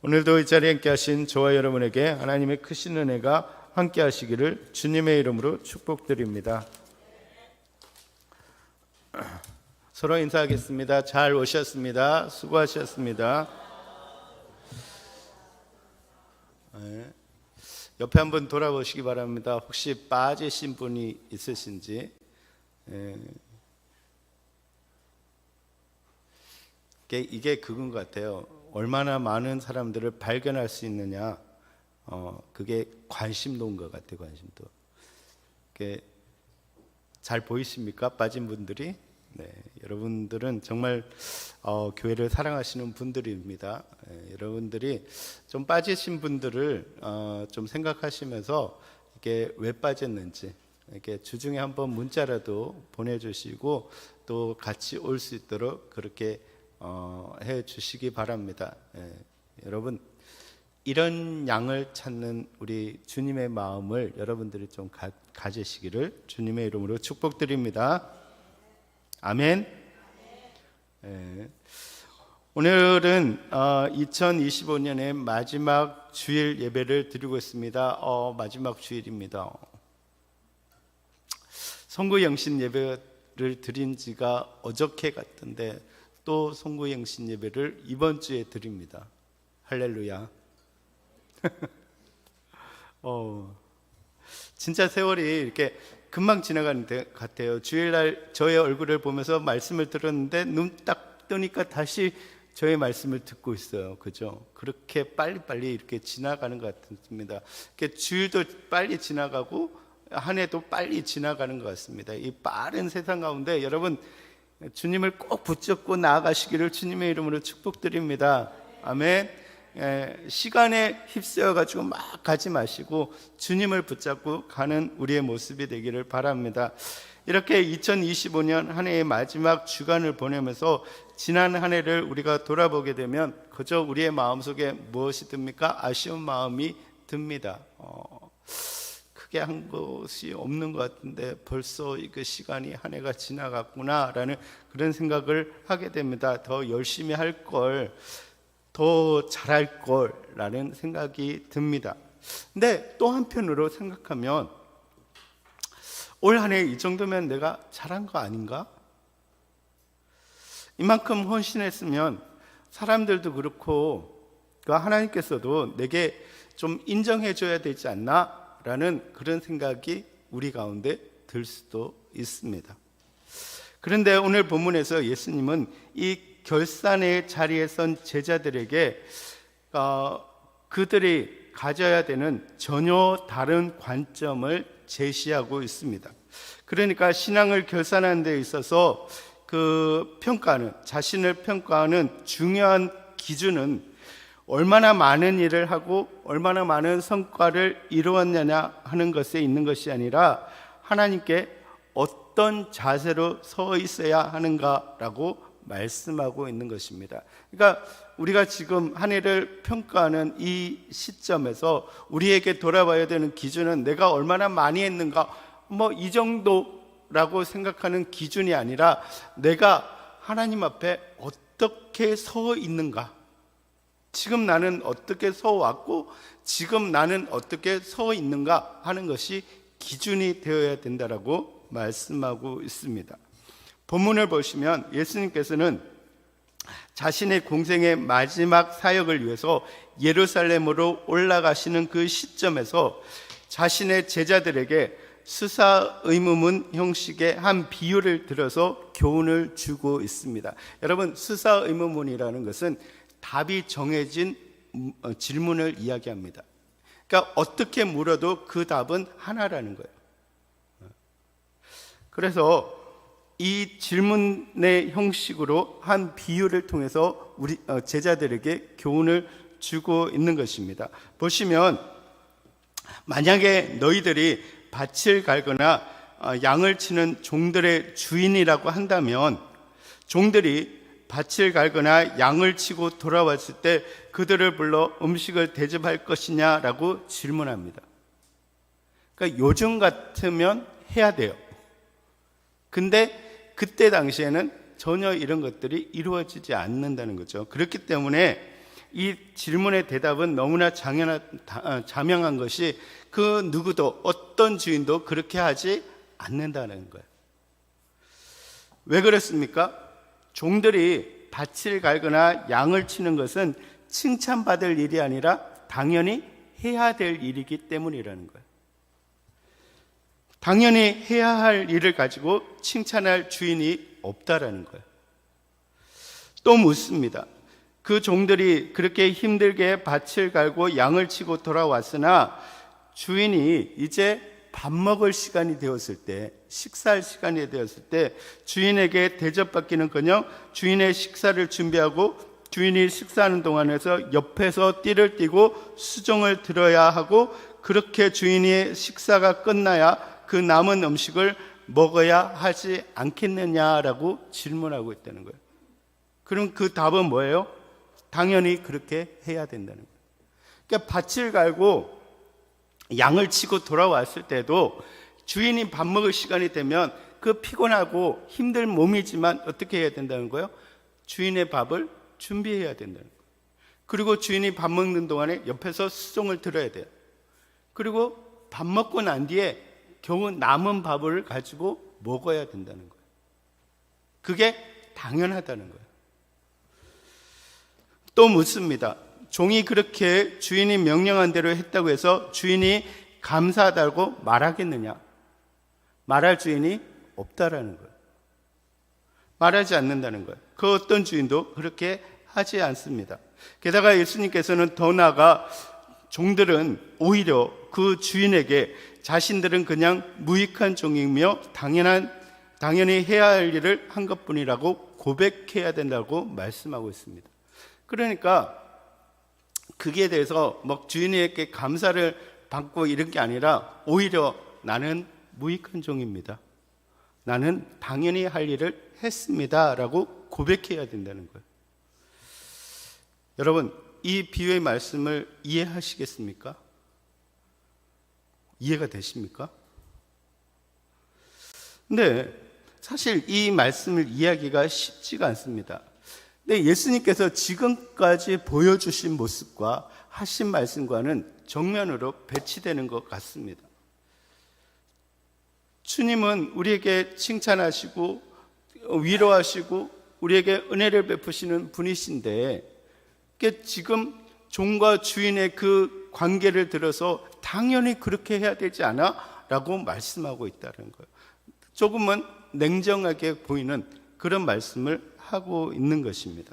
오늘도 이 자리에 함께 하신 저와 여러분에게 하나님의 크신 은혜가 함께 하시기를 주님의 이름으로 축복드립니다. 서로 인사하겠습니다. 잘 오셨습니다. 수고하셨습니다. 네. 옆에 한번 돌아보시기 바랍니다. 혹시 빠지신 분이 있으신지. 예. 이게, 그건 것 같아요. 얼마나 많은 사람들을 발견할 수 있느냐. 어, 그게 관심도인 것 같아요. 관심도. 잘 보이십니까? 빠진 분들이. 네, 여러분들은 정말 어, 교회를 사랑하시는 분들입니다. 예, 여러분들이 좀 빠지신 분들을 어, 좀 생각하시면서 이게 왜 빠졌는지 이렇게 주중에 한번 문자라도 보내주시고 또 같이 올 수 있도록 그렇게 어, 해 주시기 바랍니다. 예, 여러분 이런 양을 찾는 우리 주님의 마음을 여러분들이 좀 가, 가지시기를 주님의 이름으로 축복드립니다. 아멘. 예. 오늘은 어, 2025년의 마지막 주일 예배를 드리고 있습니다. 어, 마지막 주일입니다. 송구 영신 예배를 드린 지가 어저께 같은데 또 송구 영신 예배를 이번 주에 드립니다. 할렐루야. 어, 진짜 세월이 이렇게 금방 지나가는 것 같아요. 주일날 저의 얼굴을 보면서 말씀을 들었는데 눈 딱 뜨니까 다시 저의 말씀을 듣고 있어요. 그죠? 그렇게 빨리빨리 이렇게 지나가는 것 같습니다. 주일도 빨리 지나가고 한 해도 빨리 지나가는 것 같습니다. 이 빠른 세상 가운데 여러분 주님을 꼭 붙잡고 나아가시기를 주님의 이름으로 축복드립니다. 아멘. 예, 시간에 휩쓰여 가지고 막 가지 마시고 주님을 붙잡고 가는 우리의 모습이 되기를 바랍니다. 이렇게 2025년 한 해의 마지막 주간을 보내면서 지난 한 해를 우리가 돌아보게 되면 그저 우리의 마음속에 무엇이 듭니까? 아쉬운 마음이 듭니다. 어, 크게 한 것이 없는 것 같은데 벌써 그 시간이 한 해가 지나갔구나라는 그런 생각을 하게 됩니다. 더 열심히 할 걸, 더 잘할 걸라는 생각이 듭니다. 근데 또 한편으로 생각하면 올 한 해 이 정도면 내가 잘한 거 아닌가? 이만큼 헌신했으면 사람들도 그렇고 그 하나님께서도 내게 좀 인정해 줘야 되지 않나? 라는 그런 생각이 우리 가운데 들 수도 있습니다. 그런데 오늘 본문에서 예수님은 이 결산의 자리에 선 제자들에게 어, 그들이 가져야 되는 전혀 다른 관점을 제시하고 있습니다. 그러니까 신앙을 결산하는 데 있어서 그 평가는 자신을 평가하는 중요한 기준은 얼마나 많은 일을 하고 얼마나 많은 성과를 이루었느냐 하는 것에 있는 것이 아니라 하나님께 어떤 자세로 서 있어야 하는가라고 말씀하고 있는 것입니다. 그러니까 우리가 지금 한 해를 평가하는 이 시점에서 우리에게 돌아봐야 되는 기준은 내가 얼마나 많이 했는가 뭐 이 정도라고 생각하는 기준이 아니라 내가 하나님 앞에 어떻게 서 있는가 지금 나는 어떻게 서 왔고 지금 나는 어떻게 서 있는가 하는 것이 기준이 되어야 된다라고 말씀하고 있습니다. 본문을 보시면 예수님께서는 자신의 공생의 마지막 사역을 위해서 예루살렘으로 올라가시는 그 시점에서 자신의 제자들에게 수사 의무문 형식의 한 비유를 들어서 교훈을 주고 있습니다. 여러분, 수사 의무문이라는 것은 답이 정해진 어, 질문을 이야기합니다. 그러니까 어떻게 물어도 그 답은 하나라는 거예요. 그래서 이 질문의 형식으로 한 비유를 통해서 우리 어, 제자들에게 교훈을 주고 있는 것입니다. 보시면 만약에 너희들이 밭을 갈거나 어, 양을 치는 종들의 주인이라고 한다면 종들이 밭을 갈거나 양을 치고 돌아왔을 때 그들을 불러 음식을 대접할 것이냐라고 질문합니다. 그러니까 요즘 같으면 해야 돼요. 근데 그때 당시에는 전혀 이런 것들이 이루어지지 않는다는 거죠. 그렇기 때문에 이 질문의 대답은 너무나 장연한, 다- 어, 자명한 것이 그 누구도 어떤 주인도 그렇게 하지 않는다는 거예요. 왜 그렇습니까? 종들이 밭을 갈거나 양을 치는 것은 칭찬받을 일이 아니라 당연히 해야 될 일이기 때문이라는 거예요. 당연히 해야 할 일을 가지고 칭찬할 주인이 없다라는 거예요. 또 묻습니다. 그 종들이 그렇게 힘들게 밭을 갈고 양을 치고 돌아왔으나 주인이 이제 밥 먹을 시간이 되었을 때, 식사할 시간이 되었을 때 주인에게 대접받기는커녕 주인의 식사를 준비하고 주인이 식사하는 동안에서 옆에서 띠를 띠고 수정을 들어야 하고 그렇게 주인의 식사가 끝나야 그 남은 음식을 먹어야 하지 않겠느냐라고 질문하고 있다는 거예요. 그럼 그 답은 뭐예요? 당연히 그렇게 해야 된다는 거예요. 그러니까 밭을 갈고 양을 치고 돌아왔을 때도 주인이 밥 먹을 시간이 되면 그 피곤하고 힘들 몸이지만 어떻게 해야 된다는 거예요? 주인의 밥을 준비해야 된다는 거예요. 그리고 주인이 밥 먹는 동안에 옆에서 수종을 들어야 돼요. 그리고 밥 먹고 난 뒤에 겨우 남은 밥을 가지고 먹어야 된다는 거예요. 그게 당연하다는 거예요. 또 묻습니다. 종이 그렇게 주인이 명령한 대로 했다고 해서 주인이 감사하다고 말하겠느냐? 말할 주인이 없다라는 거예요. 말하지 않는다는 거예요. 그 어떤 주인도 그렇게 하지 않습니다. 게다가 예수님께서는 더 나아가 종들은 오히려 그 주인에게 자신들은 그냥 무익한 종이며 당연한 당연히 해야 할 일을 한 것뿐이라고 고백해야 된다고 말씀하고 있습니다. 그러니까 그기에 대해서 뭐 주인에게 감사를 받고 이런 게 아니라 오히려 나는 무익한 종입니다. 나는 당연히 할 일을 했습니다 라고 고백해야 된다는 거예요. 여러분, 이 비유의 말씀을 이해하시겠습니까? 이해가 되십니까? 근데 사실 이 말씀을 이해하기가 쉽지가 않습니다. 근데 예수님께서 지금까지 보여주신 모습과 하신 말씀과는 정면으로 배치되는 것 같습니다. 주님은 우리에게 칭찬하시고 위로하시고 우리에게 은혜를 베푸시는 분이신데 지금 종과 주인의 그 관계를 들어서 당연히 그렇게 해야 되지 않아? 라고 말씀하고 있다는 거예요. 조금은 냉정하게 보이는 그런 말씀을 하고 있는 것입니다.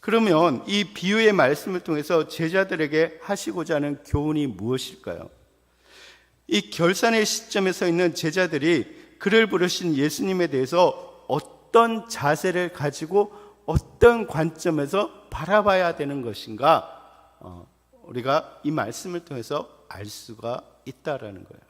그러면 이 비유의 말씀을 통해서 제자들에게 하시고자 하는 교훈이 무엇일까요? 이 결산의 시점에 서 있는 제자들이 그를 부르신 예수님에 대해서 어떤 자세를 가지고 어떤 관점에서 바라봐야 되는 것인가? 어, 우리가 이 말씀을 통해서 알 수가 있다라는 거예요.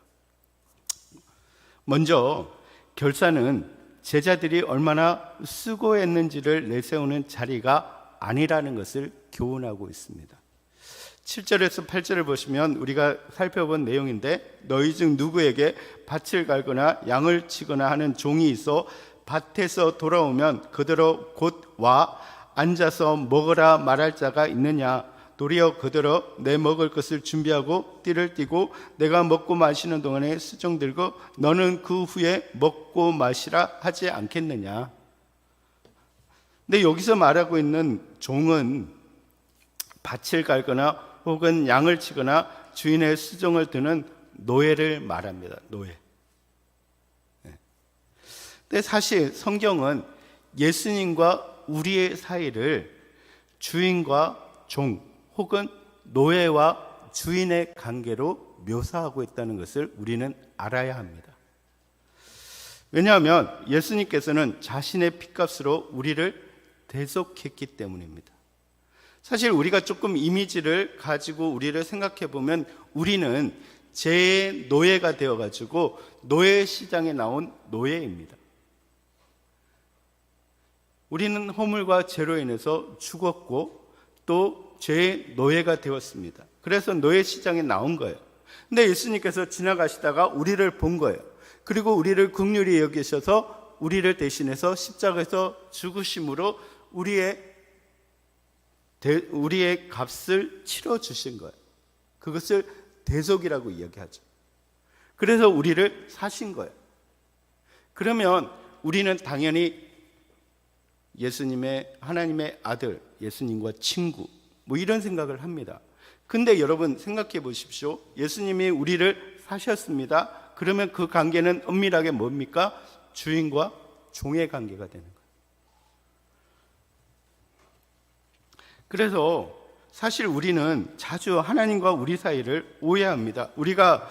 먼저 결산은 제자들이 얼마나 수고했는지를 내세우는 자리가 아니라는 것을 교훈하고 있습니다. 7절에서 8절을 보시면 우리가 살펴본 내용인데 너희 중 누구에게 밭을 갈거나 양을 치거나 하는 종이 있어 밭에서 돌아오면 그대로 곧 와 앉아서 먹으라 말할 자가 있느냐? 도리어 그대로 내 먹을 것을 준비하고 띠를 띠고 내가 먹고 마시는 동안에 수정 들고 너는 그 후에 먹고 마시라 하지 않겠느냐? 근데 여기서 말하고 있는 종은 밭을 갈거나 혹은 양을 치거나 주인의 수정을 드는 노예를 말합니다. 노예. 네. 근데 사실 성경은 예수님과 우리의 사이를 주인과 종 혹은 노예와 주인의 관계로 묘사하고 있다는 것을 우리는 알아야 합니다. 왜냐하면 예수님께서는 자신의 피값으로 우리를 대속했기 때문입니다. 사실 우리가 조금 이미지를 가지고 우리를 생각해 보면 우리는 제 노예가 되어 가지고 노예 시장에 나온 노예입니다. 우리는 허물과 죄로 인해서 죽었고 또 죄의 노예가 되었습니다. 그래서 노예 시장에 나온 거예요. 근데 예수님께서 지나가시다가 우리를 본 거예요. 그리고 우리를 극률히 여기셔서 우리를 대신해서 십자가에서 죽으심으로 우리의 대- 우리의 값을 치러 주신 거예요. 그것을 대속이라고 이야기하죠. 그래서 우리를 사신 거예요. 그러면 우리는 당연히 예수님의 하나님의 아들, 예수님과 친구 뭐 이런 생각을 합니다. 근데 여러분 생각해 보십시오. 예수님이 우리를 사셨습니다. 그러면 그 관계는 엄밀하게 뭡니까? 주인과 종의 관계가 되는 거예요. 그래서 사실 우리는 자주 하나님과 우리 사이를 오해합니다. 우리가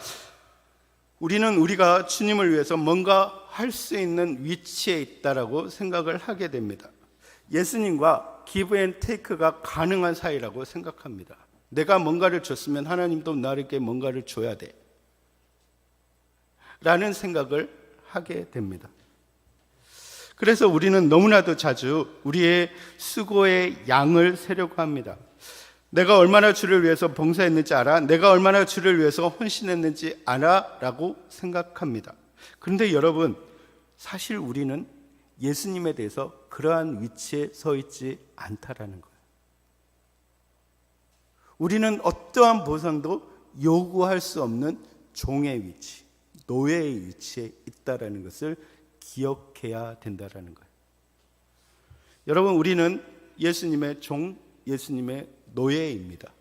우리는 우리가 주님을 위해서 뭔가 할 수 있는 위치에 있다라고 생각을 하게 됩니다. 예수님과 기브 앤 테이크가 가능한 사이라고 생각합니다. 내가 뭔가를 줬으면 하나님도 나에게 뭔가를 줘야 돼. 라는 생각을 하게 됩니다. 그래서 우리는 너무나도 자주 우리의 수고의 양을 세려고 합니다. 내가 얼마나 주를 위해서 봉사했는지 알아? 내가 얼마나 주를 위해서 헌신했는지 알아? 라고 생각합니다. 그런데 여러분, 사실 우리는 예수님에 대해서 그러한 위치에 서 있지 않다라는 거예요. 우리는 어떠한 보상도 요구할 수 없는 종의 위치, 노예의 위치에 있다라는 것을 기억해야 된다라는 거예요. 여러분, 우리는 예수님의 종, 예수님의 노예입니다.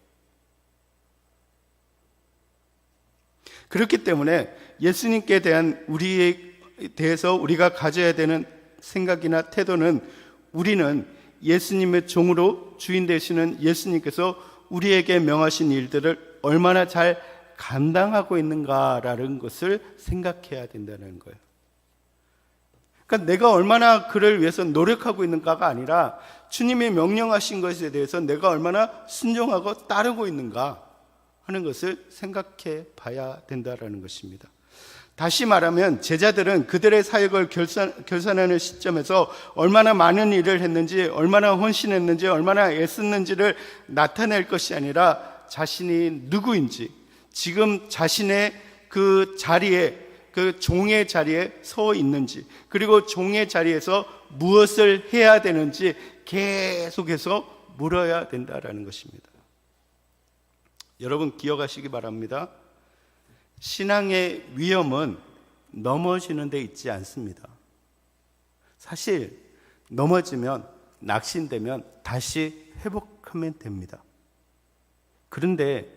그렇기 때문에 예수님께 대한 우리에 대해서 우리가 가져야 되는 생각이나 태도는 우리는 예수님의 종으로 주인 되시는 예수님께서 우리에게 명하신 일들을 얼마나 잘 감당하고 있는가라는 것을 생각해야 된다는 거예요. 그러니까 내가 얼마나 그를 위해서 노력하고 있는가가 아니라 주님이 명령하신 것에 대해서 내가 얼마나 순종하고 따르고 있는가 하는 것을 생각해 봐야 된다라는 것입니다. 다시 말하면 제자들은 그들의 사역을 결산, 결산하는 시점에서 얼마나 많은 일을 했는지, 얼마나 헌신했는지, 얼마나 애썼는지를 나타낼 것이 아니라 자신이 누구인지, 지금 자신의 그 자리에, 그 종의 자리에 서 있는지, 그리고 종의 자리에서 무엇을 해야 되는지 계속해서 물어야 된다라는 것입니다. 여러분 기억하시기 바랍니다. 신앙의 위험은 넘어지는 데 있지 않습니다. 사실 넘어지면 낙심되면 다시 회복하면 됩니다. 그런데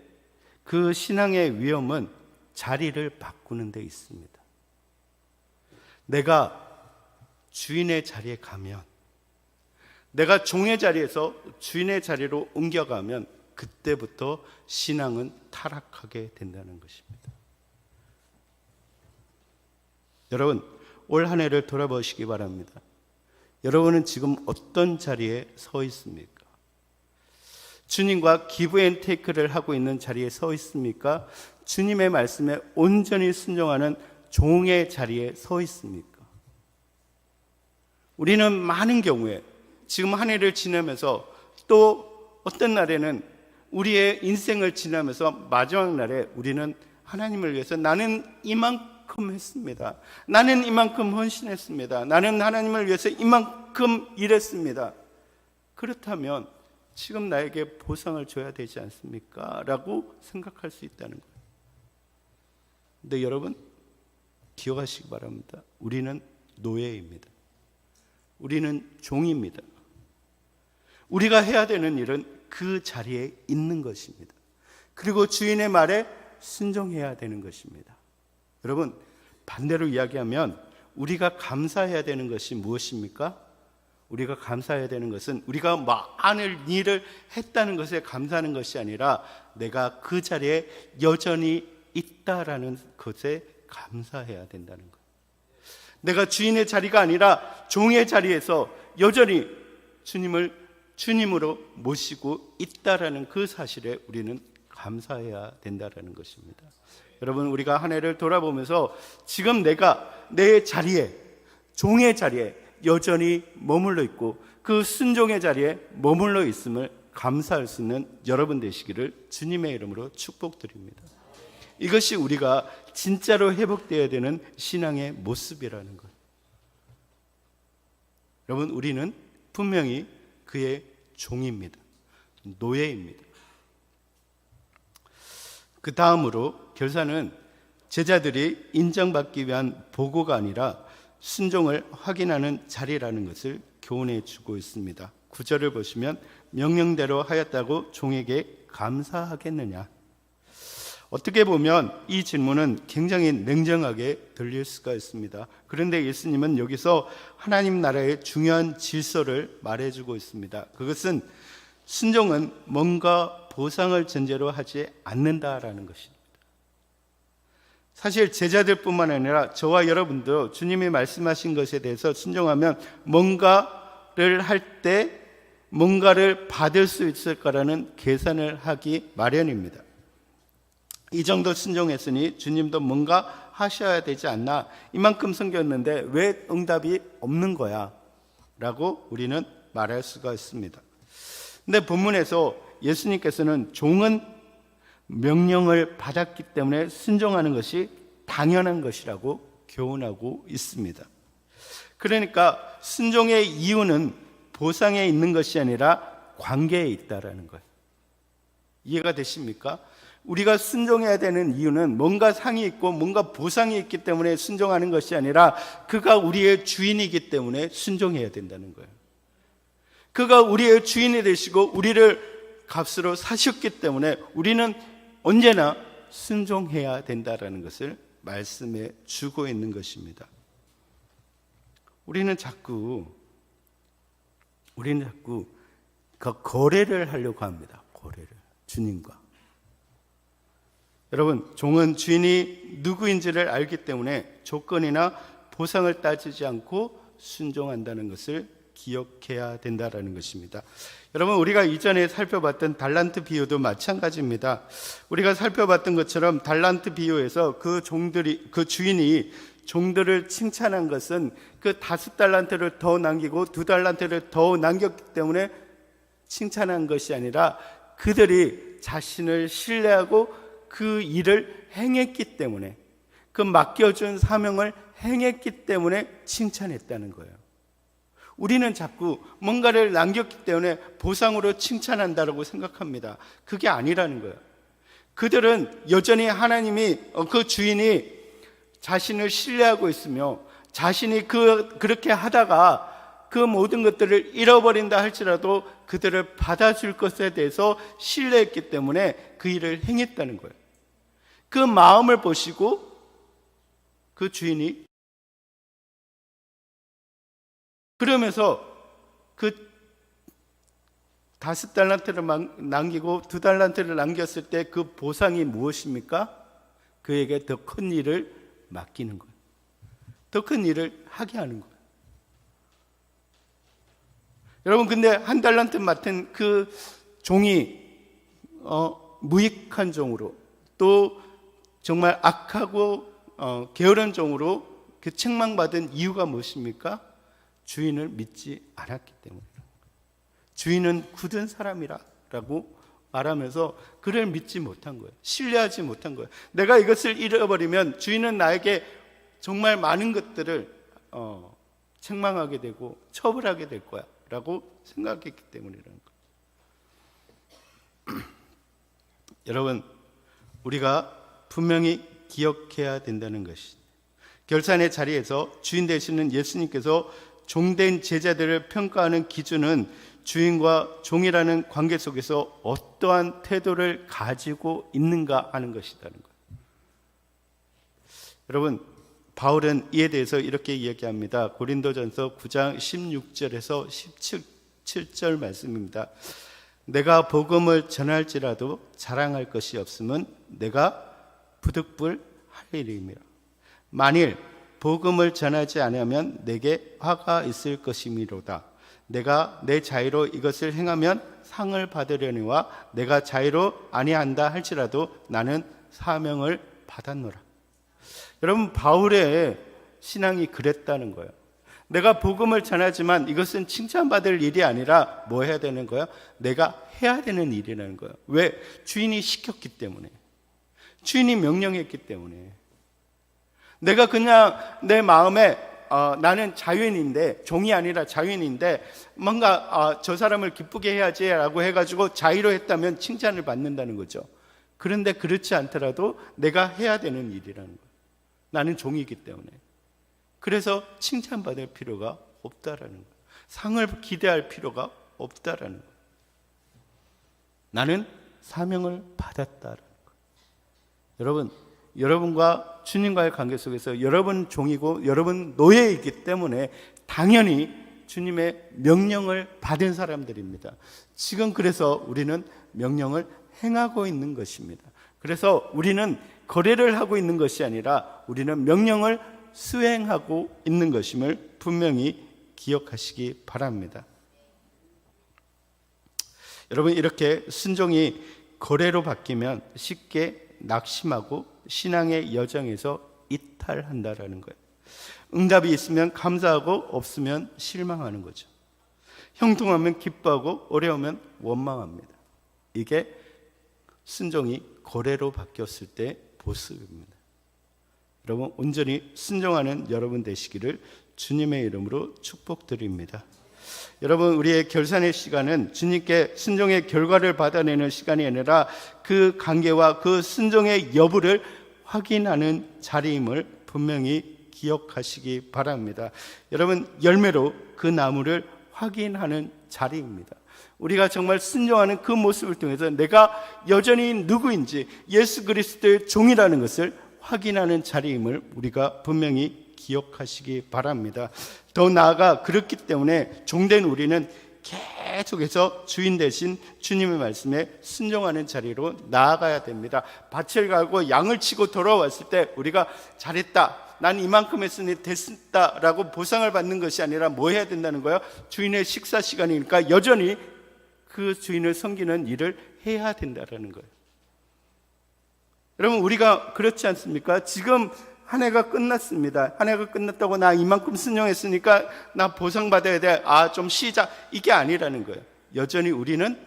그 신앙의 위험은 자리를 바꾸는 데 있습니다. 내가 주인의 자리에 가면 내가 종의 자리에서 주인의 자리로 옮겨가면 그때부터 신앙은 타락하게 된다는 것입니다. 여러분, 올 한 해를 돌아보시기 바랍니다. 여러분은 지금 어떤 자리에 서 있습니까? 주님과 기브 앤 테이크를 하고 있는 자리에 서 있습니까? 주님의 말씀에 온전히 순종하는 종의 자리에 서 있습니까? 우리는 많은 경우에 지금 한 해를 지나면서 또 어떤 날에는 우리의 인생을 지나면서 마지막 날에 우리는 하나님을 위해서 나는 이만큼 했습니다. 나는 이만큼 헌신했습니다. 나는 하나님을 위해서 이만큼 일했습니다. 그렇다면 지금 나에게 보상을 줘야 되지 않습니까? 라고 생각할 수 있다는 거예요. 근데 여러분, 기억하시기 바랍니다. 우리는 노예입니다. 우리는 종입니다. 우리가 해야 되는 일은 그 자리에 있는 것입니다. 그리고 주인의 말에 순종해야 되는 것입니다. 여러분, 반대로 이야기하면 우리가 감사해야 되는 것이 무엇입니까? 우리가 감사해야 되는 것은 우리가 많은 일을 했다는 것에 감사하는 것이 아니라 내가 그 자리에 여전히 있다라는 것에 감사해야 된다는 것. 내가 주인의 자리가 아니라 종의 자리에서 여전히 주님을 주님으로 모시고 있다라는 그 사실에 우리는 감사해야 된다라는 것입니다. 여러분 우리가 한 해를 돌아보면서 지금 내가 내 자리에 종의 자리에 여전히 머물러 있고 그 순종의 자리에 머물러 있음을 감사할 수 있는 여러분 되시기를 주님의 이름으로 축복드립니다. 이것이 우리가 진짜로 회복되어야 되는 신앙의 모습이라는 것. 여러분, 우리는 분명히 그의 종입니다. 노예입니다. 그 다음으로 결사는 제자들이 인정받기 위한 보고가 아니라 순종을 확인하는 자리라는 것을 교훈해 주고 있습니다. 구절을 보시면 명령대로 하였다고 종에게 감사하겠느냐. 어떻게 보면 이 질문은 굉장히 냉정하게 들릴 수가 있습니다. 그런데 예수님은 여기서 하나님 나라의 중요한 질서를 말해주고 있습니다. 그것은 순종은 뭔가 보상을 전제로 하지 않는다라는 것입니다. 사실 제자들뿐만 아니라 저와 여러분도 주님이 말씀하신 것에 대해서 순종하면 뭔가를 할 때 뭔가를 받을 수 있을 거라는 계산을 하기 마련입니다. 이 정도 순종했으니 주님도 뭔가 하셔야 되지 않나. 이만큼 섬겼는데 왜 응답이 없는 거야? 라고 우리는 말할 수가 있습니다. 근데 본문에서 예수님께서는 종은 명령을 받았기 때문에 순종하는 것이 당연한 것이라고 교훈하고 있습니다 그러니까 순종의 이유는 보상에 있는 것이 아니라 관계에 있다라는 거예요 이해가 되십니까? 우리가 순종해야 되는 이유는 뭔가 상이 있고 뭔가 보상이 있기 때문에 순종하는 것이 아니라 그가 우리의 주인이기 때문에 순종해야 된다는 거예요. 그가 우리의 주인이 되시고 우리를 값으로 사셨기 때문에 우리는 언제나 순종해야 된다라는 것을 말씀해 주고 있는 것입니다. 우리는 자꾸 우리는 자꾸 그 거래를 하려고 합니다. 거래를 주님과 여러분, 종은 주인이 누구인지를 알기 때문에 조건이나 보상을 따지지 않고 순종한다는 것을 기억해야 된다라는 것입니다. 여러분, 우리가 이전에 살펴봤던 달란트 비유도 마찬가지입니다. 우리가 살펴봤던 것처럼 달란트 비유에서 그 종들이, 그 주인이 종들을 칭찬한 것은 그 다섯 달란트를 더 남기고 두 달란트를 더 남겼기 때문에 칭찬한 것이 아니라 그들이 자신을 신뢰하고 그 일을 행했기 때문에 그 맡겨준 사명을 행했기 때문에 칭찬했다는 거예요. 우리는 자꾸 뭔가를 남겼기 때문에 보상으로 칭찬한다라고 생각합니다. 그게 아니라는 거예요. 그들은 여전히 하나님이 어, 그 주인이 자신을 신뢰하고 있으며 자신이 그 그렇게 하다가 그 모든 것들을 잃어버린다 할지라도 그들을 받아줄 것에 대해서 신뢰했기 때문에 그 일을 행했다는 거예요. 그 마음을 보시고 그 주인이 그러면서 그 다섯 달란트를 남기고 두 달란트를 남겼을 때 그 보상이 무엇입니까? 그에게 더 큰 일을 맡기는 거예요. 더 큰 일을 하게 하는 거예요. 여러분 근데 한 달란트 맡은 그 종이 어, 무익한 종으로 또 정말 악하고 어, 게으른 종으로 그 책망받은 이유가 무엇입니까? 주인을 믿지 않았기 때문에 주인은 굳은 사람이라라고 말하면서 그를 믿지 못한 거예요. 신뢰하지 못한 거예요. 내가 이것을 잃어버리면 주인은 나에게 정말 많은 것들을 어, 책망하게 되고 처벌하게 될 거야라고 생각했기 때문이라는 거예요. 여러분, 우리가 분명히 기억해야 된다는 것이 결산의 자리에서 주인 되시는 예수님께서 종된 제자들을 평가하는 기준은 주인과 종이라는 관계 속에서 어떠한 태도를 가지고 있는가 하는 것이라는 거예요. 여러분, 바울은 이에 대해서 이렇게 이야기합니다. 고린도전서 9장 16절에서 17절 말씀입니다. 내가 복음을 전할지라도 자랑할 것이 없으면 내가 부득불 할 일임이라. 만일 복음을 전하지 않으면 내게 화가 있을 것이미로다. 내가 내 자유로 이것을 행하면 상을 받으려니와 내가 자유로 아니한다 할지라도 나는 사명을 받았노라. 여러분 바울의 신앙이 그랬다는 거예요. 내가 복음을 전하지만 이것은 칭찬받을 일이 아니라 뭐 해야 되는 거야? 내가 해야 되는 일이라는 거예요. 왜? 주인이 시켰기 때문에. 주인이 명령했기 때문에 내가 그냥 내 마음에 어, 나는 자유인인데 종이 아니라 자유인인데 뭔가 어, 저 사람을 기쁘게 해야지라고 해가지고 자유로 했다면 칭찬을 받는다는 거죠. 그런데 그렇지 않더라도 내가 해야 되는 일이라는 거예요. 나는 종이기 때문에. 그래서 칭찬받을 필요가 없다라는 거예요. 상을 기대할 필요가 없다라는 거예요. 나는 사명을 받았다라는 거예요. 여러분, 여러분과 주님과의 관계 속에서 여러분 종이고 여러분 노예이기 때문에 당연히 주님의 명령을 받은 사람들입니다. 지금 그래서 우리는 명령을 행하고 있는 것입니다. 그래서 우리는 거래를 하고 있는 것이 아니라 우리는 명령을 수행하고 있는 것임을 분명히 기억하시기 바랍니다. 여러분 이렇게 순종이 거래로 바뀌면 쉽게 낙심하고 신앙의 여정에서 이탈한다라는 거예요. 응답이 있으면 감사하고 없으면 실망하는 거죠. 형통하면 기뻐하고 어려우면 원망합니다. 이게 순종이 거래로 바뀌었을 때 모습입니다. 여러분 온전히 순종하는 여러분 되시기를 주님의 이름으로 축복드립니다. 여러분 우리의 결산의 시간은 주님께 순종의 결과를 받아내는 시간이 아니라 그 관계와 그 순종의 여부를 확인하는 자리임을 분명히 기억하시기 바랍니다. 여러분 열매로 그 나무를 확인하는 자리입니다. 우리가 정말 순종하는 그 모습을 통해서 내가 여전히 누구인지 예수 그리스도의 종이라는 것을 확인하는 자리임을 우리가 분명히 기억하시기 바랍니다. 더 나아가 그렇기 때문에 종된 우리는 계속해서 주인 대신 주님의 말씀에 순종하는 자리로 나아가야 됩니다. 밭을 가고 양을 치고 돌아왔을 때 우리가 잘했다. 난 이만큼 했으니 됐다라고 보상을 받는 것이 아니라 뭐 해야 된다는 거예요? 주인의 식사 시간이니까 여전히 그 주인을 섬기는 일을 해야 된다라는 거예요. 여러분 우리가 그렇지 않습니까? 지금 한 해가 끝났습니다. 한 해가 끝났다고 나 이만큼 순종했으니까 나 보상받아야 돼. 아, 좀 쉬자. 이게 아니라는 거예요. 여전히 우리는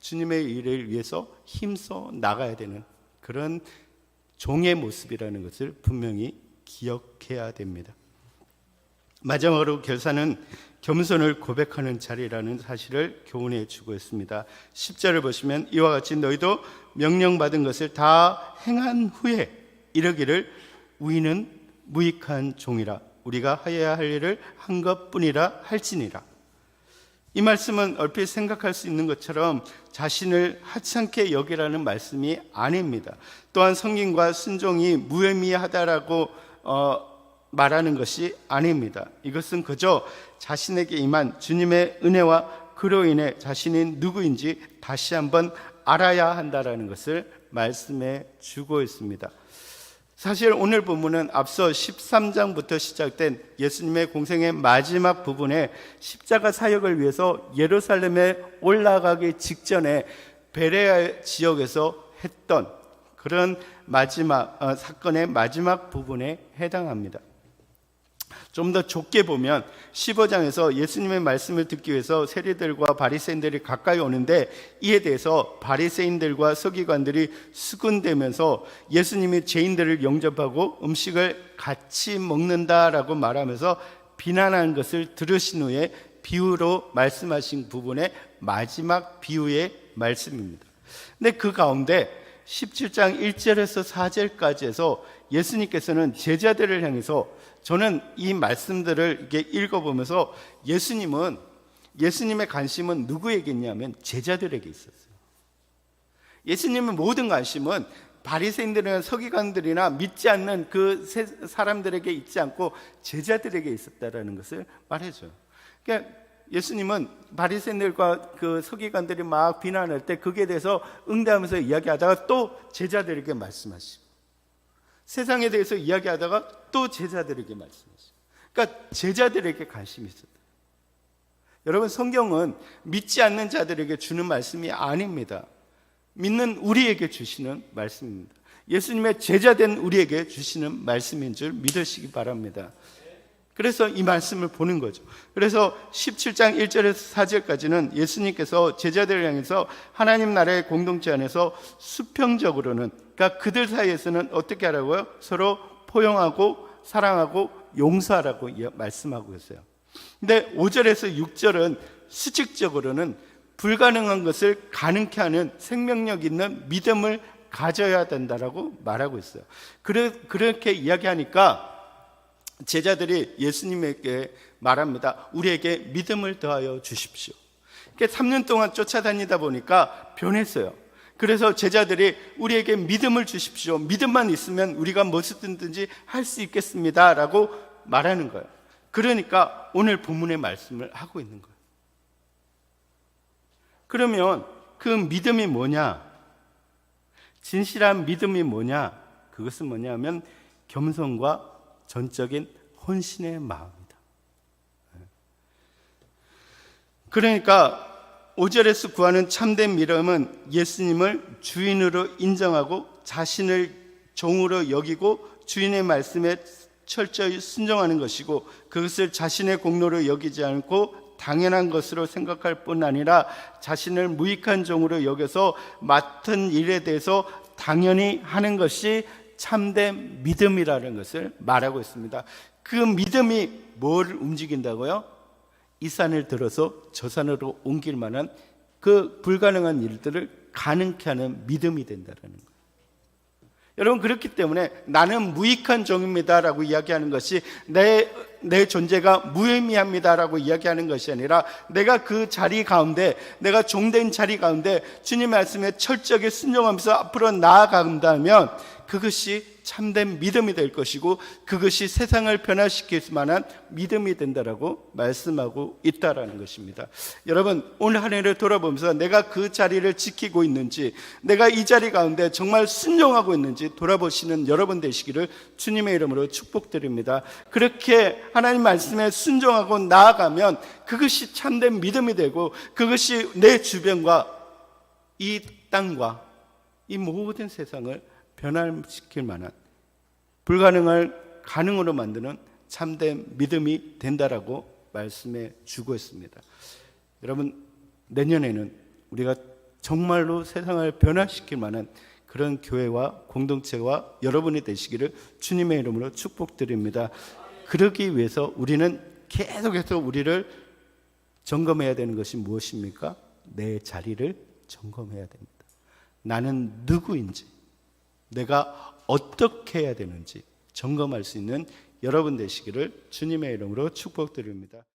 주님의 일을 위해서 힘써 나가야 되는 그런 종의 모습이라는 것을 분명히 기억해야 됩니다. 마지막으로 결사는 겸손을 고백하는 자리라는 사실을 교훈해 주고 있습니다. 10절을 보시면 이와 같이 너희도 명령받은 것을 다 행한 후에 이러기를 우리는 무익한 종이라 우리가 하여야 할 일을 한 것뿐이라 할지니라. 이 말씀은 얼핏 생각할 수 있는 것처럼 자신을 하찮게 여기라는 말씀이 아닙니다. 또한 성경과 순종이 무의미하다라고 어, 말하는 것이 아닙니다. 이것은 그저 자신에게 임한 주님의 은혜와 그로 인해 자신이 누구인지 다시 한번 알아야 한다라는 것을 말씀해 주고 있습니다. 사실 오늘 본문은 앞서 13장부터 시작된 예수님의 공생의 마지막 부분에 십자가 사역을 위해서 예루살렘에 올라가기 직전에 베레아 지역에서 했던 그런 마지막 어, 사건의 마지막 부분에 해당합니다. 좀 더 좁게 보면 15장에서 예수님의 말씀을 듣기 위해서 세리들과 바리새인들이 가까이 오는데 이에 대해서 바리새인들과 서기관들이 수군대면서 예수님이 죄인들을 영접하고 음식을 같이 먹는다라고 말하면서 비난한 것을 들으신 후에 비유로 말씀하신 부분의 마지막 비유의 말씀입니다. 근데 그 가운데 17장 1절에서 4절까지 해서 예수님께서는 제자들을 향해서 저는 이 말씀들을 이렇게 읽어보면서 예수님은 예수님의 관심은 누구에게 있냐면 제자들에게 있었어요. 예수님의 모든 관심은 바리새인들이나 서기관들이나 믿지 않는 그 사람들에게 있지 않고 제자들에게 있었다라는 것을 말해줘요. 그러니까 예수님은 바리새인들과 그 서기관들이 막 비난할 때 그에 대해서 응대하면서 이야기하다가 또 제자들에게 말씀하시고 세상에 대해서 이야기하다가 또 제자들에게 말씀하시고 그러니까 제자들에게 관심이 있었다. 여러분 성경은 믿지 않는 자들에게 주는 말씀이 아닙니다. 믿는 우리에게 주시는 말씀입니다. 예수님의 제자된 우리에게 주시는 말씀인 줄 믿으시기 바랍니다. 그래서 이 말씀을 보는 거죠. 그래서 17장 1절에서 4절까지는 예수님께서 제자들을 향해서 하나님 나라의 공동체 안에서 수평적으로는 그러니까 그들 사이에서는 어떻게 하라고요? 서로 포용하고 사랑하고 용서하라고 이야- 말씀하고 있어요. 근데 5절에서 6절은 수직적으로는 불가능한 것을 가능케 하는 생명력 있는 믿음을 가져야 된다라고 말하고 있어요. 그래, 그렇게 이야기하니까 제자들이 예수님에게 말합니다. 우리에게 믿음을 더하여 주십시오. 이렇게 3년 동안 쫓아다니다 보니까 변했어요. 그래서 제자들이 우리에게 믿음을 주십시오. 믿음만 있으면 우리가 무엇이든지 할 수 있겠습니다. 라고 말하는 거예요. 그러니까 오늘 본문의 말씀을 하고 있는 거예요. 그러면 그 믿음이 뭐냐? 진실한 믿음이 뭐냐? 그것은 뭐냐면 겸손과 전적인 혼신의 마음이다. 그러니까 5절에서 구하는 참된 믿음은 예수님을 주인으로 인정하고 자신을 종으로 여기고 주인의 말씀에 철저히 순종하는 것이고 그것을 자신의 공로로 여기지 않고 당연한 것으로 생각할 뿐 아니라 자신을 무익한 종으로 여겨서 맡은 일에 대해서 당연히 하는 것이 참된 믿음이라는 것을 말하고 있습니다. 그 믿음이 뭘 움직인다고요? 이 산을 들어서 저 산으로 옮길 만한 그 불가능한 일들을 가능케 하는 믿음이 된다는 거예요. 여러분 그렇기 때문에 나는 무익한 종입니다라고 이야기하는 것이 내, 내 존재가 무의미합니다라고 이야기하는 것이 아니라 내가 그 자리 가운데 내가 종된 자리 가운데 주님 말씀에 철저하게 순종하면서 앞으로 나아간다면 그것이 참된 믿음이 될 것이고 그것이 세상을 변화시킬 만한 믿음이 된다라고 말씀하고 있다라는 것입니다. 여러분 오늘 한 해를 돌아보면서 내가 그 자리를 지키고 있는지 내가 이 자리 가운데 정말 순종하고 있는지 돌아보시는 여러분 되시기를 주님의 이름으로 축복드립니다. 그렇게 하나님 말씀에 순종하고 나아가면 그것이 참된 믿음이 되고 그것이 내 주변과 이 땅과 이 모든 세상을 변화시킬 만한 불가능을 가능으로 만드는 참된 믿음이 된다라고 말씀해 주고 있습니다. 여러분 내년에는 우리가 정말로 세상을 변화시킬 만한 그런 교회와 공동체와 여러분이 되시기를 주님의 이름으로 축복드립니다. 그러기 위해서 우리는 계속해서 우리를 점검해야 되는 것이 무엇입니까? 내 자리를 점검해야 됩니다. 나는 누구인지, 내가 어떻게 해야 되는지 점검할 수 있는 여러분 되시기를 주님의 이름으로 축복드립니다.